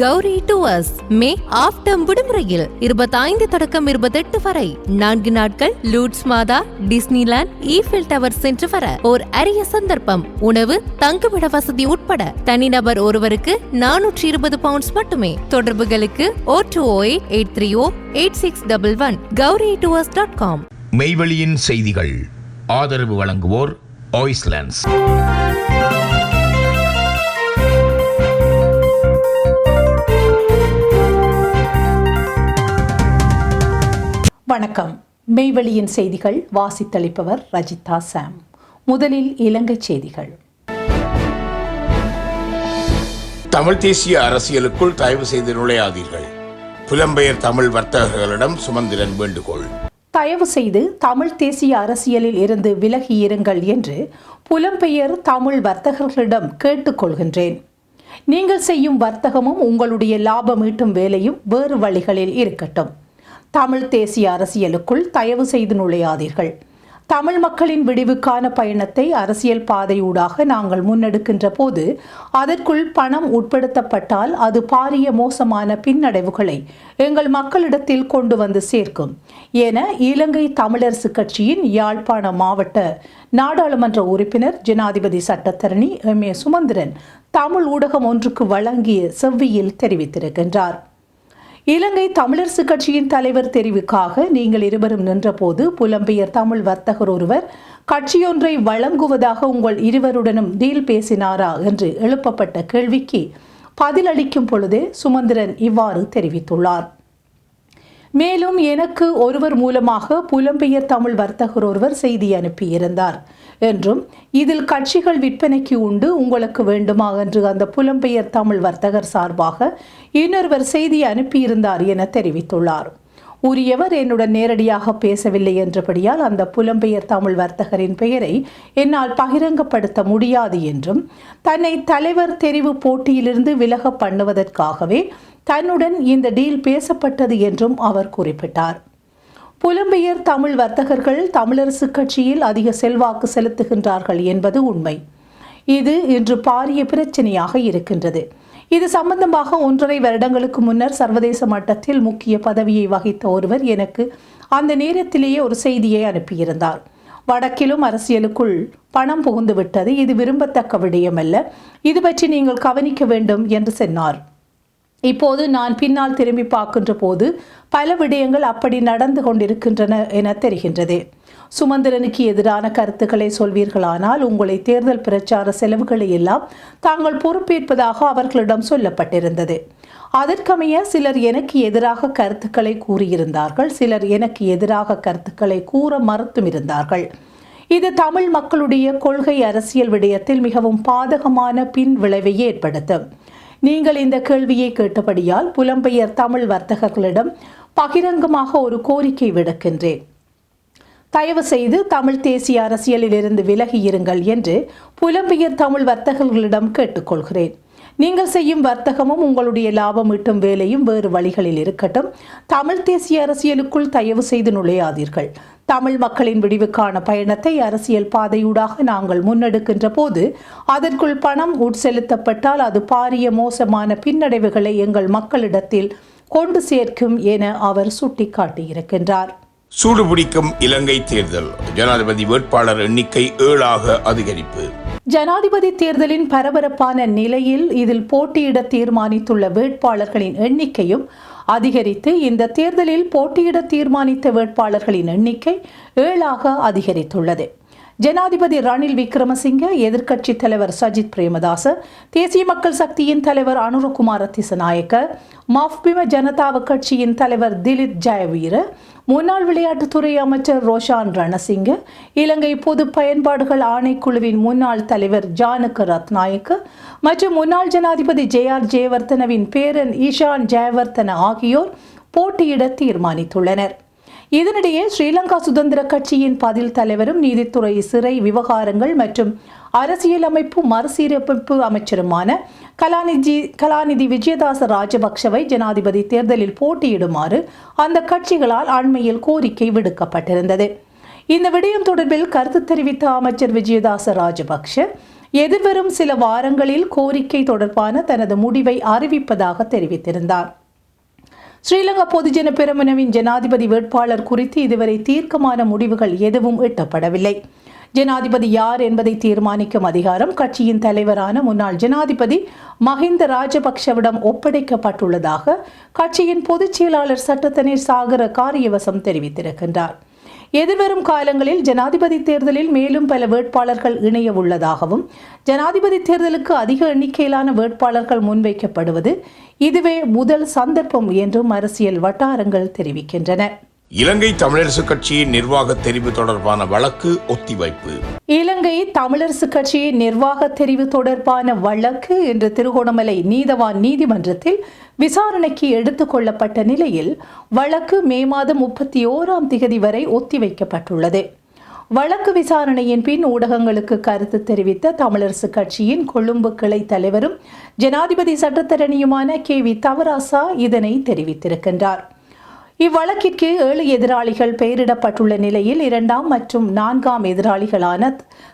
Gowri tours May half term விடுமுறையில் இருபத்தைந்து தொடக்கம் இருபத்தெட்டு வரை. நான்கு நாட்கள் லூட்ஸ் மாதா டிஸ்னிலாண்ட் ஈஃபில் டவர் சென்று வர ஓர் அரிய சந்தர்ப்பம். உணவு தங்குமிட வசதி உட்பட தனிநபர் ஒருவருக்கு நானூற்றி இருபது பவுண்ட்ஸ் மட்டுமே. தொடர்புகளுக்கு O two O eight three O eight six double one Gowri tours dot com மெய்வெளியின் செய்திகள். ஆதரவு வழங்குவோர் ஆய்ஸ்லாண்ட்ஸ் வணக்கம். மெய்வெளியின் செய்திகள் வாசித்தளிப்பவர் ரஜிதா சாம். முதலில் இலங்கை செய்திகள். தமிழ் தேசிய அரசியலுக்குள் தயவு செய்து நுழையாதீர்கள். புலம்பெயர் தமிழ் வர்த்தகர்களிடம் சுமந்திரன் வேண்டுகோள். தயவு செய்து தமிழ் தேசிய அரசியலில் இருந்து விலகி இருங்கள் என்று புலம்பெயர் தமிழ் வர்த்தகர்களிடம் கேட்டுக்கொள்கின்றேன் நீங்கள் செய்யும் வர்த்தகமும் உங்களுடைய லாபம் ஈட்டும் வேலையும் வேறு வழிகளில் இருக்கட்டும். தமிழ் தேசிய அரசியலுக்குள் தயவு செய்து நுழையாதீர்கள். தமிழ் மக்களின் விடிவுக்கான பயணத்தை அரசியல் பாதையூடாக நாங்கள் முன்னெடுக்கின்ற போது அதற்குள் பணம் உட்படுத்தப்பட்டால் அது பாரிய மோசமான பின்னடைவுகளை எங்கள் மக்களிடத்தில் கொண்டு வந்து சேர்க்கும். என இலங்கை தமிழரசு கட்சியின் யாழ்ப்பாண மாவட்ட நாடாளுமன்ற உறுப்பினர் ஜனாதிபதி சட்டத்தரணி எம் ஏ சுமந்திரன் தமிழ் ஊடகம் ஒன்றுக்கு வழங்கிய செவ்வியில் தெரிவித்திருக்கின்றார். இலங்கை தமிழரசு கட்சியின் தலைவர் தெரிவுக்காக நீங்கள் இருவரும் நின்றபோது புலம்பெயர் தமிழ் வர்த்தகர் ஒருவர் கட்சியொன்றை வழங்குவதாக உங்கள் இருவருடனும் டீல் பேசினாரா என்று எழுப்பப்பட்ட கேள்விக்கு பதிலளிக்கும் பொழுதே சுமந்திரன் இவ்வாறு தெரிவித்துள்ளார். மேலும் எனக்கு ஒருவர் மூலமாக புலம்பெயர் தமிழ் வர்த்தகர் ஒருவர் செய்தி அனுப்பியிருந்தார் என்றும் இதில் கட்சிகள் விற்பனைக்கு உண்டு உங்களுக்கு வேண்டுமா என்று அந்த புலம்பெயர் தமிழ் வர்த்தகர் சார்பாக இன்னொருவர் செய்தி அனுப்பியிருந்தார் என தெரிவித்துள்ளார். உரியவர் என்னுடன் நேரடியாக பேசவில்லை என்றபடியால் அந்த புலம்பெயர் தமிழ் வர்த்தகரின் பெயரை என்னால் பகிரங்கப்படுத்த முடியாது என்றும் தன்னை தலைவர் தெரிவு போட்டியிலிருந்து விலக பண்ணுவதற்காகவே தன்னுடன் இந்த டீல் பேசப்பட்டது என்றும் அவர் குறிப்பிட்டார். புலம்பெயர் தமிழ் வர்த்தகர்கள் தமிழரசு கட்சியில் அதிக செல்வாக்கு செலுத்துகின்றார்கள் என்பது உண்மை. இது இன்று பாரிய பிரச்சனையாக இருக்கின்றது. இது சம்பந்தமாக ஒன்றரை வருடங்களுக்கு முன்னர் சர்வதேச மட்டத்தில் முக்கிய பதவியை வகித்த ஒருவர் எனக்கு அந்த நேரத்திலேயே ஒரு செய்தியை அனுப்பியிருந்தார். வடக்கிலும் அரசியலுக்குள் பணம் புகுந்து விட்டது இது விரும்பத்தக்க விடயமல்ல. இது பற்றி நீங்கள் கவனிக்க வேண்டும் என்று சொன்னார். இப்போது நான் பின்னால் திரும்பி பார்க்கின்ற போது பல விடயங்கள் அப்படி நடந்து கொண்டிருக்கின்றன என தெரிகின்றது. சுமந்திரனுக்கு எதிரான கருத்துக்களை சொல்வீர்களானால் உங்களை தேர்தல் பிரச்சார செலவுகளை எல்லாம் தாங்கள் பொறுப்பேற்பதாக அவர்களிடம் சொல்லப்பட்டிருந்தது. அதற்கமைய சிலர் எனக்கு எதிராக கருத்துக்களை கூறியிருந்தார்கள் சிலர் எனக்கு எதிராக கருத்துக்களை கூற மறுத்தும் இருந்தார்கள். இது தமிழ் மக்களுடைய கொள்கை அரசியல் விடயத்தில் மிகவும் பாதகமான பின் விளைவை ஏற்படுத்தும். நீங்கள் இந்த கேள்வியை கேட்டபடியால் புலம்பெயர் தமிழ் வர்த்தகர்களிடம் பகிரங்கமாக ஒரு கோரிக்கை விடுக்கின்றேன். தயவு செய்து தமிழ் தேசிய அரசியலிலிருந்து விலகியிருங்கள் விலகி இருங்கள் என்று புலம்பெயர் தமிழ் வர்த்தகர்களிடம் கேட்டுக்கொள்கிறேன். நீங்கள் செய்யும் வர்த்தகமும் உங்களுடைய லாபம் ஈட்டும் வேலையும் வேறு வழிகளில் இருக்கட்டும். தமிழ் தேசிய அரசியலுக்குள் தயவு செய்து நுழையாதீர்கள். தமிழ் மக்களின் விடிவுக்கான பயணத்தை அரசியல் பாதையூடாக நாங்கள் முன்னெடுக்கின்ற போது அதற்குள் பணம் உட்செலுத்தப்பட்டால் அது பாரிய மோசமான பின்னடைவுகளை எங்கள் மக்களிடத்தில் கொண்டு சேர்க்கும் என அவர் சுட்டிக்காட்டியிருக்கின்றார். சூடுபிடிக்கும் இலங்கை தேர்தல். ஜனாதிபதி வேட்பாளர் எண்ணிக்கை ஏழாக அதிகரிப்பு. ஜனாதிபதி தேர்தலின் பரபரப்பான நிலையில் இதில் போட்டியிட தீர்மானித்துள்ள வேட்பாளர்களின் எண்ணிக்கையும் அதிகரித்து இந்த தேர்தலில் போட்டியிட தீர்மானித்த வேட்பாளர்களின் எண்ணிக்கை ஏழாக அதிகரித்துள்ளது. ஜனாதிபதி ரணில் விக்ரமசிங்க எதிர்க்கட்சி தலைவர் சஜித் பிரேமதாச தேசிய மக்கள் சக்தியின் தலைவர் அனுரகுமார திசநாயக்க மாஃபிம ஜனதாவ கட்சியின் தலைவர் திலித் ஜெயவீர முன்னாள் விளையாட்டுத்துறை அமைச்சர் ரோஷான் ரணசிங்க இலங்கை பொது பயன்பாடுகள் ஆணைக்குழுவின் முன்னாள் தலைவர் ஜானக ரத்நாயக்க மற்றும் முன்னாள் ஜனாதிபதி ஜே ஆர் ஜெயவர்த்தனவின் பேரன் ஈஷான் ஜெயவர்த்தன ஆகியோர் போட்டியிட தீர்மானித்துள்ளனர். இதனிடையே ஸ்ரீலங்கா சுதந்திர கட்சியின் பதில் தலைவரும் நீதித்துறை சிறை விவகாரங்கள் மற்றும் அரசியலமைப்பு மறுசீரமைப்பு அமைச்சருமான கலாநிதி கலாநிதி விஜயதாச ராஜபக்சவை ஜனாதிபதி தேர்தலில் போட்டியிடுமாறு அந்த கட்சிகளால் அண்மையில் கோரிக்கை விடுக்கப்பட்டிருந்தது. இந்த விடயம் தொடர்பில் கருத்து தெரிவித்த அமைச்சர் விஜயதாச ராஜபக்ஷ எதிர்வரும் சில வாரங்களில் கோரிக்கை தொடர்பான தனது முடிவை அறிவிப்பதாக தெரிவித்திருந்தார். ஸ்ரீலங்கா பொதுஜன பெருமனவின் ஜனாதிபதி வேட்பாளர் குறித்து இதுவரை தீர்க்கமான முடிவுகள் எதுவும் எட்டப்படவில்லை. ஜனாதிபதி யார் என்பதை தீர்மானிக்கும் அதிகாரம் கட்சியின் தலைவரான முன்னாள் ஜனாதிபதி மஹிந்த ராஜபக்ஷவிடம் ஒப்படைக்கப்பட்டுள்ளதாக கட்சியின் பொதுச் செயலாளர் சாகர காரியவசம் தெரிவித்திருக்கின்றார். எதிர்வரும் காலங்களில் ஜனாதிபதி தேர்தலில் மேலும் பல வேட்பாளர்கள் இணைய உள்ளதாகவும் ஜனாதிபதி தேர்தலுக்கு அதிக எண்ணிக்கையிலான வேட்பாளர்கள் முன்வைக்கப்படுவது இதுவே முதல் சந்தர்ப்பம் என்றும் அரசியல் வட்டாரங்கள் தெரிவிக்கின்றன. இலங்கை தமிழரசு கட்சியின் நிர்வாக தெரிவு தொடர்பான வழக்கு ஒத்திவைப்பு. இலங்கை தமிழரசு கட்சியின் நிர்வாக தெரிவு தொடர்பான வழக்கு இன்று திருகோணமலை நீதவான் நீதிமன்றத்தில் விசாரணைக்கு எடுத்துக் கொள்ளப்பட்ட நிலையில் வழக்கு மே மாதம் முப்பத்தி ஓராம் திகதி வரை ஒத்திவைக்கப்பட்டுள்ளது. வழக்கு விசாரணையின் பின் ஊடகங்களுக்கு கருத்து தெரிவித்த தமிழரசு கட்சியின் கொழும்பு கிளை தலைவரும் ஜனாதிபதி சட்டத்தரணியுமான கே வி தவராசா இதனை தெரிவித்திருக்கின்றார். இவ்வழக்கிற்கு ஏழு எதிராளிகள் பெயரிடப்பட்டுள்ள நிலையில் இரண்டாம் மற்றும் நான்காம் எதிராளிகளான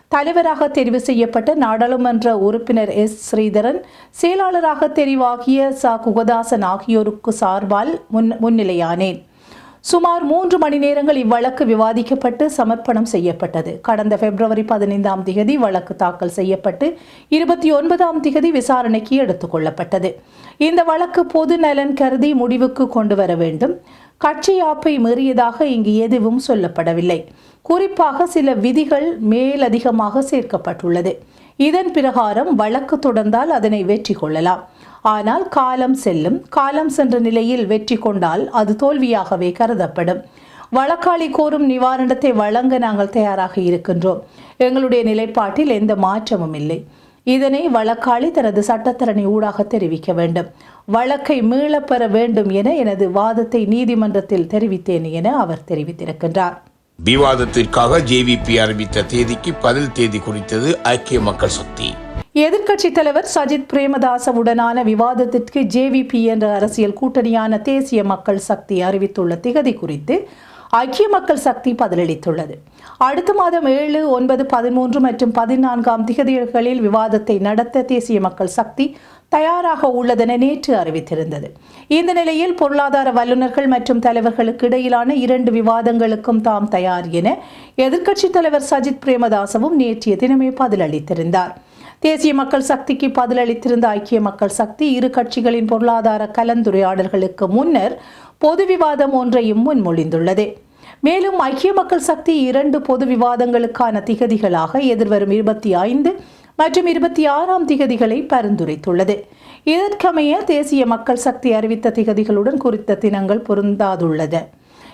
தலைவராக தெரிவு செய்யப்பட்ட நாடாளுமன்ற உறுப்பினர் எஸ். ஸ்ரீதரன் செயலாளராக தெரிவாகிய ச. குகதாசன் ஆகியோருக்கு சார்பால் முன் முன்னிலையானேன். சுமார் மூன்று மணி நேரங்கள் இவ்வழக்கு விவாதிக்கப்பட்டு சமர்ப்பணம் செய்யப்பட்டது. கடந்த பிப்ரவரி பதினைந்தாம் திகதி வழக்கு தாக்கல் செய்யப்பட்டு இருபத்தி ஒன்பதாம் திகதி விசாரணைக்கு எடுத்துக் கொள்ளப்பட்டது. இந்த வழக்கு பொது நலன் கருதி முடிவுக்கு கொண்டு வர வேண்டும். கட்சி ஆப்பை மீறியதாக இங்கு எதுவும் சொல்லப்படவில்லை. குறிப்பாக சில விதிகள் மேலதிகமாக சேர்க்கப்பட்டுள்ளது. இதன் பிரகாரம் வழக்கு தொடர்ந்தால் அதனை வெற்றி கொள்ளலாம். ஆனால் காலம் செல்லும் காலம் சென்ற நிலையில் வெற்றி கொண்டால் அது தோல்வியாகவே கருதப்படும். வழக்காளி கோரும் நிவாரணத்தை வழங்க நாங்கள் தயாராக இருக்கின்றோம். எங்களுடைய நிலைப்பாட்டில் எந்த மாற்றமும் இல்லை. இதனை வழக்காளி தனது சட்டத்தரணி ஊடாக தெரிவிக்க வேண்டும். வழக்கை மீளப்பெற வேண்டும் என எனது வாதத்தை நீதிமன்றத்தில் தெரிவித்தேன் என அவர் தெரிவித்திருக்கின்றார். விவாதத்திற்காக ஜேவிபி அறிவித்த தேதிக்கு பதில் தேதி குறித்தது ஐக்கிய மக்கள் சக்தி. எதிர்க்கட்சி தலைவர் சஜித் பிரேமதாசவுடனான விவாதத்திற்கு ஜேவிபி என்ற அரசியல் கூட்டணியான தேசிய மக்கள் சக்தி அறிவித்துள்ள திகதி குறித்து ஐக்கிய மக்கள் சக்தி பதிலளித்துள்ளது. அடுத்த மாதம் ஏழு ஒன்பது பதிமூன்று மற்றும் பதினான்காம் திகதிகளில் விவாதத்தை நடத்த தேசிய மக்கள் சக்தி தயாராக உள்ளதென நேற்று அறிவித்திருந்தது. இந்த நிலையில் பொருளாதார வல்லுநர்கள் மற்றும் தலைவர்களுக்கு இடையிலான இரண்டு விவாதங்களுக்கும் தாம் தயார் என எதிர்க்கட்சித் தலைவர் சஜித் பிரேமதாசவும் நேற்றைய தினமே பதிலளித்திருந்தார். தேசிய மக்கள் சக்திக்கு பதிலளித்திருந்த ஐக்கிய மக்கள் சக்தி இரு கட்சிகளின் பொருளாதார கலந்துரையாடல்களுக்கு முன்னர் பொது விவாதம் ஒன்றையும் முன்மொழிந்துள்ளது. மேலும் ஐக்கிய மக்கள் சக்தி இரண்டு பொது விவாதங்களுக்கான திகதிகளாக எதிர்வரும் இருபத்தி ஐந்து மற்றும் இருபத்தி ஆறாம் திகதிகளை பரிந்துரைத்துள்ளது. இதற்கமைய தேசிய மக்கள் சக்தி அறிவித்த திகதிகளுடன் குறித்த தினங்கள் பொருந்தாதுள்ளது.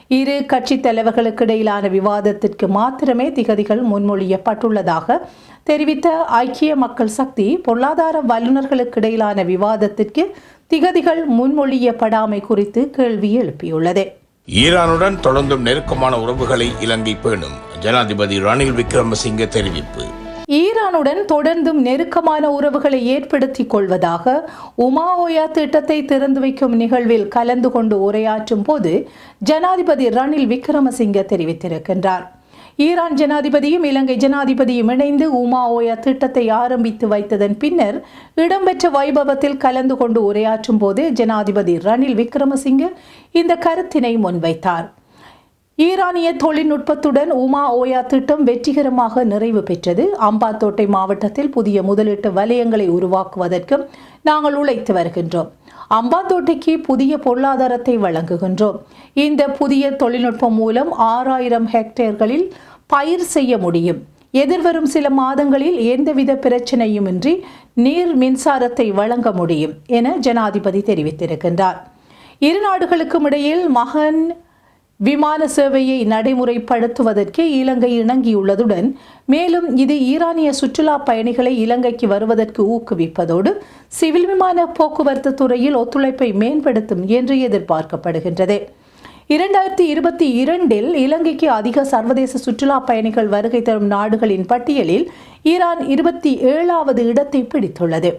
இரு கட்சித் தலைவர்களுக்கு இடையிலான விவாதத்திற்கு மாத்திரமே திகதிகள் முன்மொழியப்பட்டுள்ளதாக தெரிவித்த ஐக்கிய மக்கள் சக்தி பொருளாதார வல்லுநர்களுக்கு இடையிலான விவாதத்திற்கு திகதிகள் முன்மொழியப்படாமை குறித்து கேள்வி எழுப்பியுள்ளது. ஈரானுடன் தொடர்ந்தும் நெருக்கமான உறவுகளை இலங்கை பேணும். ஜனாதிபதி ரணில் விக்ரமசிங்க தெரிவிப்பு. ஈரானுடன் தொடர்ந்தும் நெருக்கமான உறவுகளை ஏற்படுத்திக் கொள்வதாக உமாஓயா திட்டத்தை திறந்து வைக்கும் நிகழ்வில் கலந்து கொண்டு உரையாற்றும் போது ஜனாதிபதி ரணில் விக்ரமசிங்க தெரிவித்திருக்கின்றார். ஈரான் ஜனாதிபதியும் இலங்கை ஜனாதிபதியும் இணைந்து உமா ஓயா திட்டத்தை ஆரம்பித்து வைத்ததன் பின்னர் இடம்பெற்ற வைபவத்தில் கலந்து கொண்டு உரையாற்றும் போது ஜனாதிபதி ரணில் விக்ரமசிங்கே இந்த கருத்தினை முன்வைத்தார். ஈரானிய தொழில்நுட்பத்துடன் உமா ஓயா திட்டம் வெற்றிகரமாக நிறைவு பெற்றது. அம்பாத்தோட்டை மாவட்டத்தில் புதிய முதலீட்டு வலயங்களை உருவாக்குவதற்கும் நாங்கள் உழைத்து வருகின்றோம். அம்பாத்தோட்டைக்கு புதிய பொருளாதாரத்தை வழங்குகின்றோம். இந்த புதிய தொழில்நுட்பம் மூலம் ஆறாயிரம் ஹெக்டேர்களில் பயிர் செய்ய முடியும். எதிர்வரும் சில மாதங்களில் எந்தவித பிரச்சனையுமின்றி நீர் மின்சாரத்தை வழங்க முடியும் என ஜனாதிபதி தெரிவித்திருக்கின்றார். இரு நாடுகளுக்கும் இடையில் மகன் விமான சேவையை நடைமுறைப்படுத்துவதற்கு இலங்கை இணங்கியுள்ளதுடன் மேலும் இது ஈரானிய சுற்றுலா பயணிகளை இலங்கைக்கு வருவதற்கு ஊக்குவிப்பதோடு சிவில் விமான போக்குவரத்து துறையில் ஒத்துழைப்பை மேம்படுத்தும் என்று எதிர்பார்க்கப்படுகின்றது. இரண்டாயிரத்தி இருபத்தி இரண்டில் இலங்கைக்கு அதிக சர்வதேச சுற்றுலா பயணிகள் வருகை தரும் நாடுகளின் பட்டியலில் ஈரான் இருபத்தி ஏழாவது இடத்தை பிடித்துள்ளது.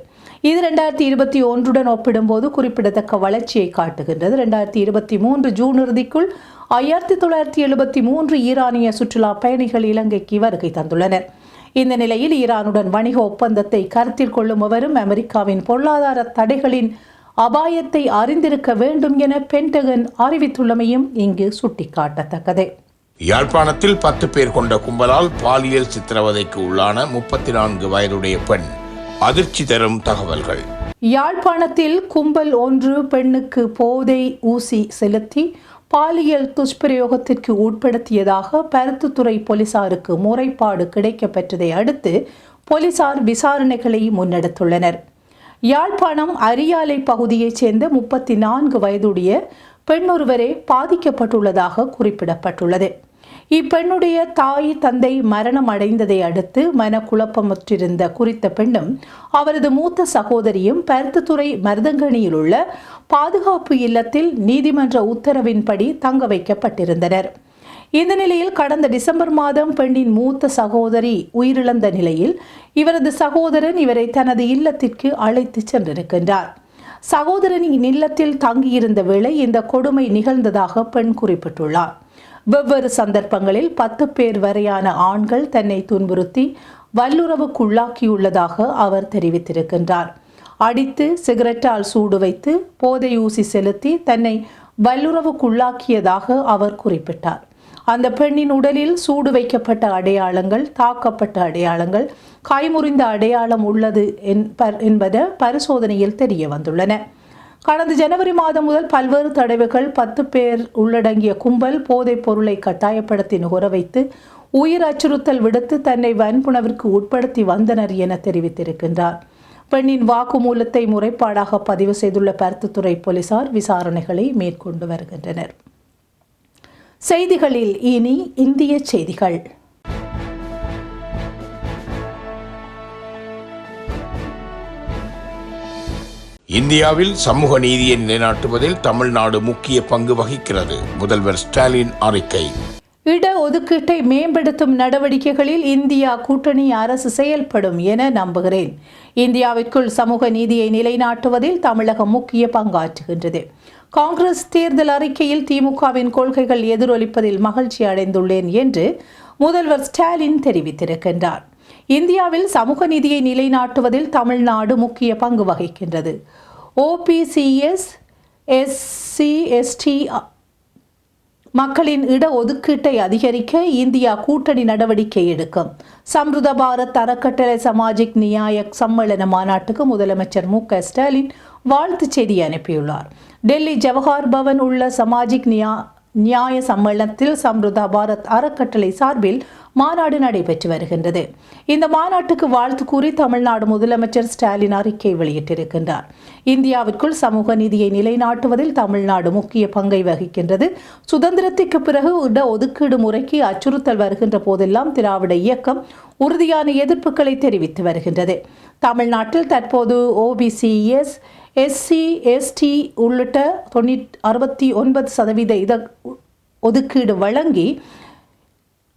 இது ரெண்டாயிரத்தி இருபத்தி ஒன்றுடன் ஒப்பிடும்போது குறிப்பிடத்தக்க வளர்ச்சியை காட்டுகின்றது. ரெண்டாயிரத்தி இருபத்தி மூன்று ஜூன் இறுதிக்குள் ஆயிரத்தி தொள்ளாயிரத்தி எழுபத்தி மூன்று ஈரானிய சுற்றுலா பயணிகள் இலங்கைக்கு வருகை தந்துள்ளனர். இந்த நிலையில் ஈரானுடன் வணிக ஒப்பந்தத்தை கருத்தில் கொள்ளும் அவரும் அமெரிக்காவின் பொருளாதார தடைகளின் அபாயத்தை அறிந்திருக்க வேண்டும் என பென்டகன் அறிவித்துள்ளமையும் இங்கு சுட்டிக்காட்டத்தக்கது. யாழ்ப்பாணத்தில் பத்து பேர் கொண்ட கும்பலால் பாலியல் சித்திரவதைக்கு உள்ளான முப்பத்தி நான்கு வயதுடைய பெண் அதிர்ச்சி தரும் தகவல்கள். யாழ்ப்பாணத்தில் கும்பல் ஒன்று பெண்ணுக்கு போதை ஊசி செலுத்தி பாலியல் துஷ்பிரயோகத்திற்கு உட்படுத்தியதாக பருத்துத்துறை போலீசாருக்கு முறைப்பாடு கிடைக்கப்பெற்றதை அடுத்து போலீசார் விசாரணைகளை முன்னெடுத்துள்ளனர். யாழ்ப்பாணம் அரியாலை பகுதியைச் சேர்ந்த முப்பத்தி நான்கு வயதுடைய பெண்ணொருவரே பாதிக்கப்பட்டுள்ளதாக குறிப்பிடப்பட்டுள்ளது. இப்பெண்ணுடைய தாய் தந்தை மரணம் அடைந்ததை அடுத்து மனக்குழப்பமுற்றிருந்த குறித்த பெண்ணும் அவரது மூத்த சகோதரியும் பருத்தித்துறை மருதங்கணியில் உள்ள பாதுகாப்பு இல்லத்தில் நீதிமன்ற உத்தரவின்படி தங்க வைக்கப்பட்டிருந்தனர். இந்த நிலையில் கடந்த டிசம்பர் மாதம் பெண்ணின் மூத்த சகோதரி உயிரிழந்த நிலையில் இவரது சகோதரன் இவரை தனது இல்லத்திற்கு அழைத்து சென்றிருக்கின்றார். சகோதரனின் இல்லத்தில் தங்கியிருந்த வேளை இந்த கொடுமை நிகழ்ந்ததாக பெண் குறிப்பிட்டுள்ளார். வெவ்வேறு சந்தர்ப்பங்களில் பத்து பேர் வரையான ஆண்கள் தன்னை துன்புறுத்தி வல்லுறவுக்குள்ளாக்கியுள்ளதாக அவர் தெரிவித்திருக்கின்றார். அடித்து சிகரெட்டால் சூடு வைத்து போதை ஊசி செலுத்தி தன்னை வல்லுறவுக்குள்ளாக்கியதாக அவர் குறிப்பிட்டார். அந்த பெண்ணின் உடலில் சூடு வைக்கப்பட்ட அடையாளங்கள் தாக்கப்பட்ட அடையாளங்கள் கைமுறிந்த அடையாளம் உள்ளது என்பது பரிசோதனையில் தெரிய வந்துள்ளன. கடந்த ஜனவரி மாதம் முதல் பல்வேறு தடவைகள் பத்து பேர் உள்ளடங்கிய கும்பல் போதைப் பொருளை கட்டாயப்படுத்தி நுகர வைத்து உயிர் அச்சுறுத்தல் விடுத்து தன்னை வன்புணவிற்கு உட்படுத்தி வந்தனர் என தெரிவித்திருக்கின்றார். பெண்ணின் வாக்குமூலத்தை முறைப்பாடாக பதிவு செய்துள்ள பருத்துத்துறை போலீசார் விசாரணைகளை மேற்கொண்டு வருகின்றனர். செய்திகளில் இனி இந்திய செய்திகள். இந்தியாவில் சமூக நீதியை நிலைநாட்டுவதில் தமிழ்நாடு முக்கிய பங்கு வகிக்கிறது. முதல்வர் ஸ்டாலின் அறிக்கை. இட ஒதுக்கீட்டை மேம்படுத்தும் நடவடிக்கைகளில் இந்தியா கூட்டணி அரசு செயல்படும் என நம்புகிறேன். இந்தியாவிற்குள் சமூக நீதியை நிலைநாட்டுவதில் தமிழகம் முக்கிய பங்காற்றுகின்றது. காங்கிரஸ் தேர்தல் அறிக்கையில் திமுகவின் கொள்கைகள் எதிரொலிப்பதில் மகிழ்ச்சி அடைந்துள்ளேன் என்று முதல்வர் ஸ்டாலின் தெரிவித்திருக்கின்றார். இந்தியாவில் சமூக நீதியை நிலைநாட்டுவதில் தமிழ்நாடு முக்கிய பங்கு வகிக்கின்றது. ஓபிசிஎஸ் எஸ்சி எஸ்டி மக்களின் இட ஒதுக்கீட்டை அதிகரிக்க இந்தியா கூட்டணி நடவடிக்கை எடுக்கும். சம்ருத பாரத் அறக்கட்டளை சமாஜிக் நியாய சம்மேளன மாநாட்டுக்கு முதலமைச்சர் மு க ஸ்டாலின் வாழ்த்துச் செய்தி அனுப்பியுள்ளார். டெல்லி ஜவஹர் பவன் உள்ள சமாஜிக் நியா நியாய சம்மேளனத்தில் சம்ருதா பாரத் அறக்கட்டளை சார்பில் மாநாடு நடைபெற்று வருகின்றது. இந்த மாநாட்டுக்கு வாழ்த்து கூறி தமிழ்நாடு முதலமைச்சர் ஸ்டாலின் அறிக்கை வெளியிட்டிருக்கின்றார். இந்தியாவிற்குள் சமூக நீதியை நிலைநாட்டுவதில் தமிழ்நாடு முக்கிய பங்கை வகிக்கின்றது. சுதந்திரத்திற்கு பிறகு இட ஒதுக்கீடு முறைக்கு அச்சுறுத்தல் வருகின்ற போதெல்லாம் திராவிட இயக்கம் உறுதியான எதிர்ப்புகளை தெரிவித்து வருகின்றது. தமிழ்நாட்டில் தற்போது ஓபிசிஎஸ் எஸ்சி எஸ்டி உள்ளிட்ட தொண்ணூற்றி அறுபத்தி ஒன்பது சதவீத இத ஒதுக்கீடு வழங்கி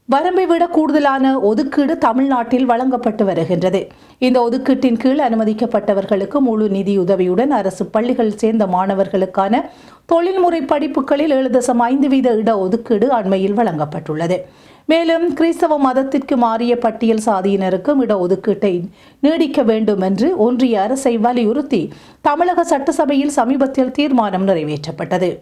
வரம்பை விட கூடுதலான ஒதுக்கீடு தமிழ்நாட்டில் வழங்கப்பட்டு வருகின்றது. இந்த ஒதுக்கீட்டின் கீழ் அனுமதிக்கப்பட்டவர்களுக்கு முழு நிதியுதவியுடன் அரசு பள்ளிகள் சேர்ந்த மாணவர்களுக்கான தொழில்முறை படிப்புகளில் ஏழு தசம் ஐந்து வீத இட ஒதுக்கீடு அண்மையில் வழங்கப்பட்டுள்ளது. மேலும் கிறிஸ்தவ மதத்திற்கு மாறிய பட்டியல் சாதியினருக்கும் இட ஒதுக்கீட்டை நீடிக்க வேண்டும் என்று ஒன்றிய அரசை வலியுறுத்தி தமிழக சட்டசபையில் சமீபத்தில் தீர்மானம் நிறைவேற்றப்பட்டது.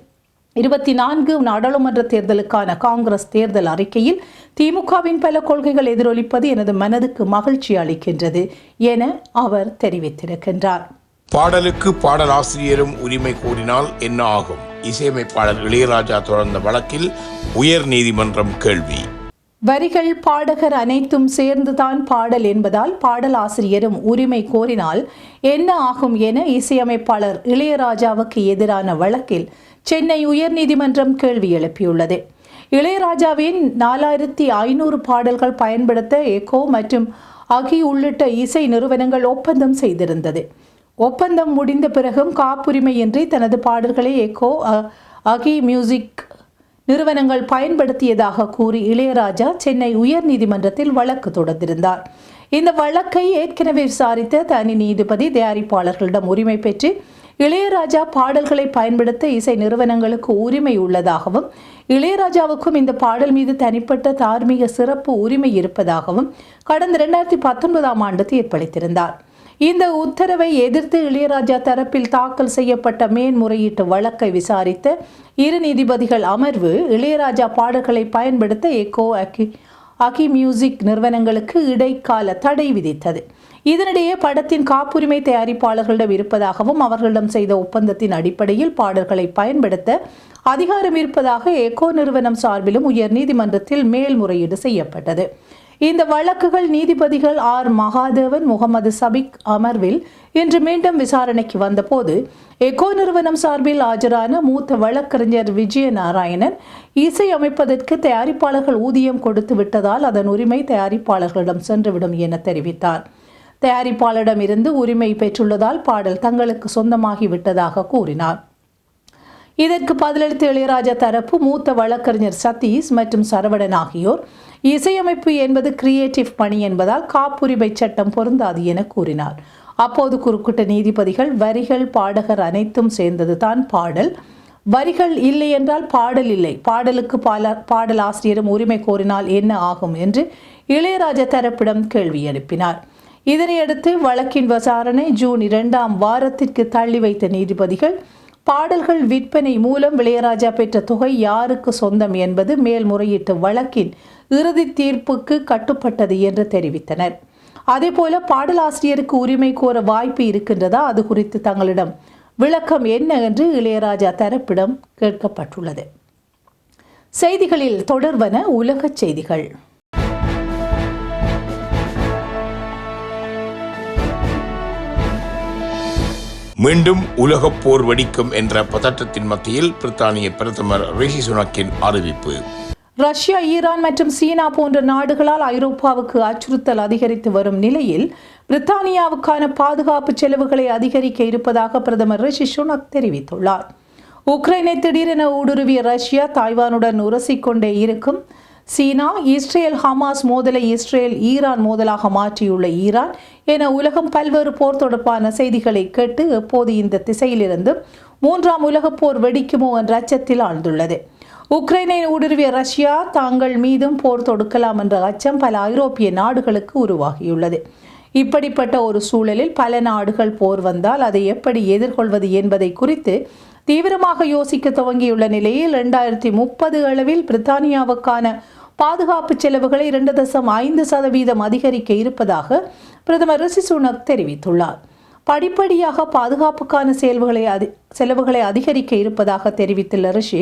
இருபத்தி நான்கு நாடாளுமன்ற தேர்தலுக்கான காங்கிரஸ் தேர்தல் அறிக்கையில் திமுகவின் பல கொள்கைகள் எதிரொலிப்பது எனது மனதுக்கு மகிழ்ச்சி அளிக்கின்றது என அவர் தெரிவித்திருக்கின்றார். பாடலுக்கு பாடலாசிரியரும் உரிமை கோரினால் என்ன ஆகும்? இசையமைப்பாளர் இளையராஜா தொடர்ந்த வழக்கில் உயர் நீதிமன்றம் கேள்வி. வரிகள் பாடகர் அனைத்தும் சேர்ந்துதான் பாடல் என்பதால் பாடலாசிரியரும் உரிமை கோரினால் என்ன ஆகும் என இசையமைப்பாளர் இளையராஜாவுக்கு எதிரான வழக்கில் சென்னை உயர்நீதிமன்றம் கேள்வி எழுப்பியுள்ளது. இளையராஜாவின் நாலாயிரத்தி ஐநூறு பாடல்கள் பயன்படுத்த எக்கோ மற்றும் அகி உள்ளிட்ட இசை நிறுவனங்கள் ஒப்பந்தம் செய்திருந்தது. ஒப்பந்தம் முடிந்த பிறகும் காப்புரிமையின்றி தனது பாடல்களை எக்கோ அகி மியூசிக் நிறுவனங்கள் பயன்படுத்தியதாக கூறி இளையராஜா சென்னை உயர்நீதிமன்றத்தில் வழக்கு தொடர்ந்திருந்தார் இந்த வழக்கை ஏற்கனவே விசாரித்த தனி நீதிபதி தயாரிப்பாளர்களிடம் உரிமை பெற்று இளையராஜா பாடல்களை பயன்படுத்த இசை நிறுவனங்களுக்கு உரிமை உள்ளதாகவும் இளையராஜாவுக்கும் இந்த பாடல் மீது தனிப்பட்ட தார்மீக சிறப்பு உரிமை இருப்பதாகவும் கடந்த இரண்டாயிரத்தி பத்தொன்பதாம் ஆண்டு தீர்ப்பளித்திருந்தார். இந்த உத்தரவை எதிர்த்து இளையராஜா தரப்பில் தாக்கல் செய்யப்பட்ட மேன்முறையீட்டு வழக்கை விசாரித்த இரு நீதிபதிகள் அமர்வு இளையராஜா பாடல்களை பயன்படுத்த எக்கோ அக்கி அகி மியூசிக் நிறுவனங்களுக்கு இடைக்கால தடை விதித்தது. இதனிடையே படத்தின் காப்புரிமை தயாரிப்பாளர்களிடம் இருப்பதாகவும் அவர்களிடம் செய்த ஒப்பந்தத்தின் அடிப்படையில் பாடல்களை பயன்படுத்த அதிகாரம் இருப்பதாக எக்கோ நிறுவனம் சார்பிலும் உயர் நீதிமன்றத்தில் மேல்முறையீடு செய்யப்பட்டது. இந்த வழக்குகள் நீதிபதிகள் ஆர். மகாதேவன் முகமது சபிக் அமர்வில் இன்று மீண்டும் விசாரணைக்கு வந்தபோது எகோ நிறுவனம் சார்பில் ஆஜரான மூத்த வழக்கறிஞர் விஜய நாராயணன் இசை அமைப்பதற்கு தயாரிப்பாளர்கள் ஊதியம் கொடுத்து விட்டதால் அதன் உரிமை தயாரிப்பாளர்களிடம் சென்றுவிடும் என தெரிவித்தார். தயாரிப்பாளரிடம் இருந்து உரிமை பெற்றுள்ளதால் பாடல் தங்களுக்கு சொந்தமாகி விட்டதாக கூறினார். இதற்கு பதிலளித்த இளையராஜா தரப்பு மூத்த வழக்கறிஞர் சதீஷ் மற்றும் சரவணன் ஆகியோர் இசையமைப்பு என்பது கிரியேட்டிவ் பணி என்பதால் காப்புரிமை சட்டம் பொருந்தாது என கூறினார். அப்போது குறுக்கிட்ட நீதிபதிகள் வரிகள் பாடகர் அனைத்தும் சேர்ந்தது தான் பாடல். வரிகள் இல்லை என்றால் பாடல் இல்லை. பாடலுக்கு பால பாடல் ஆசிரியரும் உரிமை கோரினால் என்ன ஆகும் என்று இளையராஜா தரப்பிடம் கேள்வி எழுப்பினார். இதனையடுத்து வழக்கின் விசாரணை ஜூன் இரண்டாம் வாரத்திற்கு தள்ளி வைத்த நீதிபதிகள் பாடல்கள் விற்பனை மூலம் இளையராஜா பெற்ற தொகை யாருக்கு சொந்தம் என்பது மேல்முறையீட்டு வழக்கின் இறுதி தீர்ப்புக்கு கட்டுப்பட்டது என்று தெரிவித்தனர். அதேபோல பாடலாசிரியருக்கு உரிமை கோர வாய்ப்பு இருக்கின்றதா அது குறித்து தங்களிடம் விளக்கம் என்ன என்று இளையராஜா தரப்பிடம் கேட்கப்பட்டுள்ளது. செய்திகளில் தொடர்வன உலகச் செய்திகள். மீண்டும் உலகப் போர் வெடிக்கும் என்ற பதற்றத்தின் மத்தியில் பிரித்தானிய பிரதமர் ரிஷி சுனக்கின் அறிவிப்பு. ரஷ்யா ஈரான் மற்றும் சீனா போன்ற நாடுகளால் ஐரோப்பாவுக்கு அச்சுறுத்தல் அதிகரித்து வரும் நிலையில் பிரித்தானியாவுக்கான பாதுகாப்பு செலவுகளை அதிகரிக்க இருப்பதாக பிரதமர் ரிஷி சுனக் தெரிவித்துள்ளார். உக்ரைனை திடீரென ஊடுருவிய ரஷ்யா தாய்வானுடன் உரசிக்கொண்டே இருக்கும். சீனா இஸ்ரேல் ஹமாஸ் மோதலை இஸ்ரேல் ஈரான் மோதலாக மாற்றியுள்ள ஈரான் என உலகம் பல்வேறு போர் தொடர்பான செய்திகளை கேட்டு எப்போது இந்த திசையிலிருந்து மூன்றாம் உலகப் போர் வெடிக்குமோ என்ற அச்சத்தில் ஆழ்ந்துள்ளது. உக்ரைனை ஊடுருவிய ரஷ்யா தாங்கள் மீதும் போர் தொடுக்கலாம் என்ற அச்சம் பல ஐரோப்பிய நாடுகளுக்கு உருவாகியுள்ளது. இப்படிப்பட்ட ஒரு சூழலில் பல நாடுகள் போர் வந்தால் அதை எப்படி எதிர்கொள்வது என்பதை குறித்து தீவிரமாக யோசிக்க துவங்கியுள்ள நிலையில் இரண்டாயிரத்தி முப்பது அளவில் பிரித்தானியாவுக்கான பாதுகாப்பு செலவுகளை இரண்டு தசம் ஐந்து சதவீதம் அதிகரிக்க இருப்பதாக பிரதமர் ரிஷி சுனக் தெரிவித்துள்ளார். படிப்படியாக பாதுகாப்புக்கான செயல்களை அதி செலவுகளை அதிகரிக்க இருப்பதாக தெரிவித்துள்ள ரிஷி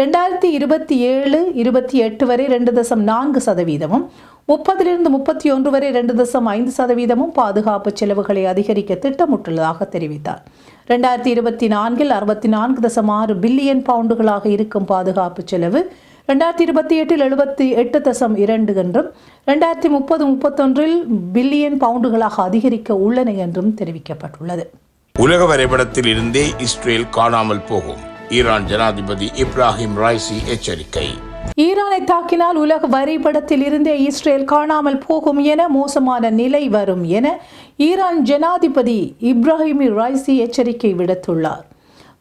ரெண்டாயிரத்தி இருபத்தி ஏழு இருபத்தி எட்டு வரை ரெண்டு தசம் நான்கு சதவீதமும் முப்பதிலிருந்து முப்பத்தி ஒன்று வரை ரெண்டு தசம் ஐந்து சதவீதமும் பாதுகாப்பு செலவுகளை அதிகரிக்க திட்டமிட்டுள்ளதாக தெரிவித்தார். ரெண்டாயிரத்தி இருபத்தி நான்கில் அறுபத்தி நான்கு தசம் ஆறு பில்லியன் பவுண்டுகளாக இருக்கும் பாதுகாப்பு செலவு ரெண்டாயிரத்தி இருபத்தி எட்டில் எழுபத்தி எட்டு தசம் இரண்டு என்றும் ரெண்டாயிரத்தி முப்பது முப்பத்தொன்றில் பில்லியன் பவுண்டுகளாக அதிகரிக்க உள்ளன என்றும் தெரிவிக்கப்பட்டுள்ளது. உலக வரைபடத்தில் இருந்தே இஸ்ரேல் காணாமல் போகும். ஈரான் ஜனாதிபதி இப்ராஹிம் ராய்சி எச்சரிக்கை. ஈரானை தாக்கினால் உலக வரைபடத்தில் இருந்தே இஸ்ரேல் காணாமல் போகும் என மோசமான நிலை வரும் என ஈரான் ஜனாதிபதி இப்ராஹிம் ரைசி எச்சரிக்கை விடுத்துள்ளார்.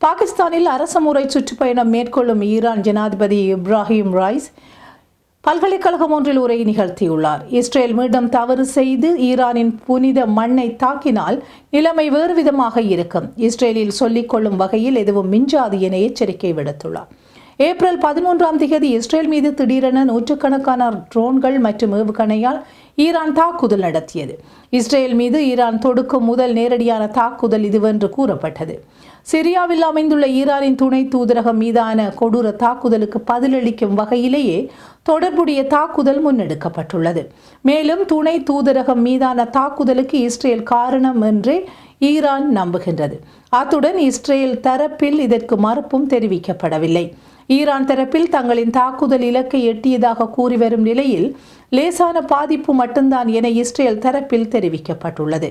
பாகிஸ்தானில் அரசமுறை சுற்றுப்பயணம் மேற்கொள்ளும் ஈரான் ஜனாதிபதி இப்ராஹிம் ரைஸ் பல்கலைக்கழகம் ஒன்றில் உரை நிகழ்த்தியுள்ளார். இஸ்ரேல் மீண்டும் தவறு செய்து ஈரானின் புனித மண்ணை தாக்கினால் நிலைமை வேறு விதமாக இருக்கும். இஸ்ரேலில் சொல்லிக்கொள்ளும் வகையில் எதுவும் மிஞ்சாது என எச்சரிக்கை விடுத்துள்ளார். ஏப்ரல் பதிமூன்றாம் தேதி இஸ்ரேல் மீது திடீரென நூற்றுக்கணக்கான ட்ரோன்கள் மற்றும் ஏவுகணையால் ஈரான் தாக்குதல் நடத்தியது. இஸ்ரேல் மீது ஈரான் தொடுக்கும் முதல் நேரடியான தாக்குதல் இதுவென்று கூறப்பட்டது. சிரியாவில் அமைந்துள்ள ஈரானின் துணை தூதரகம் மீதான கொடூர தாக்குதலுக்கு பதிலளிக்கும் வகையிலேயே தொடர்புடைய தாக்குதல் முன்னெடுக்கப்பட்டுள்ளது. மேலும் துணை தூதரகம் மீதான தாக்குதலுக்கு இஸ்ரேல் காரணம் என்றே ஈரான் நம்புகின்றது. அத்துடன் இஸ்ரேல் தரப்பில் இதற்கு மறுப்பும் தெரிவிக்கப்படவில்லை. ஈரான் தரப்பில் தங்களின் தாக்குதல் இலக்கை எட்டியதாக கூறி வரும் நிலையில் லேசான பாதிப்பு மட்டும்தான் என இஸ்ரேல் தரப்பில் தெரிவிக்கப்பட்டுள்ளது.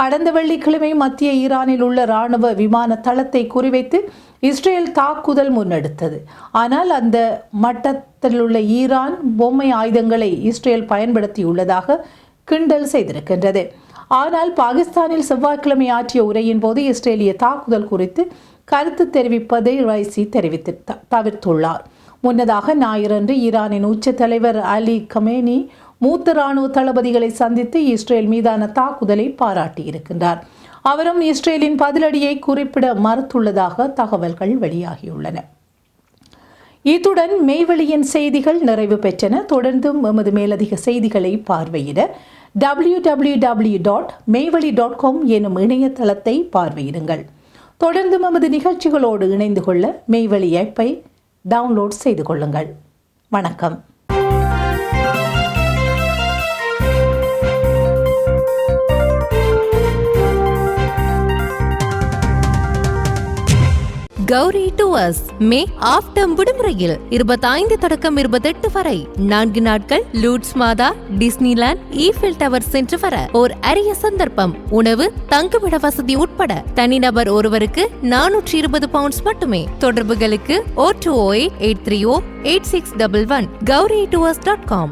கடந்த வெள்ளிக்கிழமை மத்திய ஈரானில் உள்ள இராணுவ விமான தளத்தை குறிவைத்து இஸ்ரேல் தாக்குதல் முன்னெடுத்தது. ஆனால் அந்த மட்டத்தில் உள்ள ஈரான் பொம்மை ஆயுதங்களை இஸ்ரேல் பயன்படுத்தியுள்ளதாக கிண்டல் செய்திருக்கின்றது. ஆனால் பாகிஸ்தானில் செவ்வாய்க்கிழமை ஆற்றிய உரையின் போது இஸ்ரேலிய தாக்குதல் குறித்து கருத்து தெரிவிப்பதை ரைசி தெரிவித்து த- தவிர்த்துள்ளார். முன்னதாக ஞாயிறன்று ஈரானின் உச்ச தலைவர் அலி கமேனி மூத்த ராணுவ தளபதிகளை சந்தித்து இஸ்ரேல் மீதான தாக்குதலை பாராட்டியிருக்கின்றார். அவரும் இஸ்ரேலின் பதிலடியை குறிப்பிட மறுத்துள்ளதாக தகவல்கள் வெளியாகியுள்ளன. இத்துடன் மெய்வெளியின் செய்திகள் நிறைவு பெற்றன. தொடர்ந்தும் எமது மேலதிக செய்திகளை பார்வையிட W W W dot Meyvazhi dot com எனும் இணையதளத்தை பார்வையிடுங்கள். தொடர்ந்து நமது நிகழ்ச்சிகளோடு இணைந்து கொள்ள மெய்வழி ஆப்பை டவுன்லோட் செய்து கொள்ளுங்கள். வணக்கம். கௌரி டுவர்ஸ் மே ஆஃப்டம் விடுமுறையில் இருபத்தைந்து தொடக்கம் இருபத்தெட்டு வரை. நான்கு நாட்கள் லூட்ஸ் மாதா டிஸ்னிலாண்ட் ஈஃபில் டவர் சென்று வர ஓர் அரிய சந்தர்ப்பம். உணவு தங்குமிட வசதி உட்பட தனிநபர் ஒருவருக்கு நானூற்றி இருபது பவுண்ட்ஸ் மட்டுமே. தொடர்புகளுக்கு O two O eight three O eight six double one Gowri tours dot com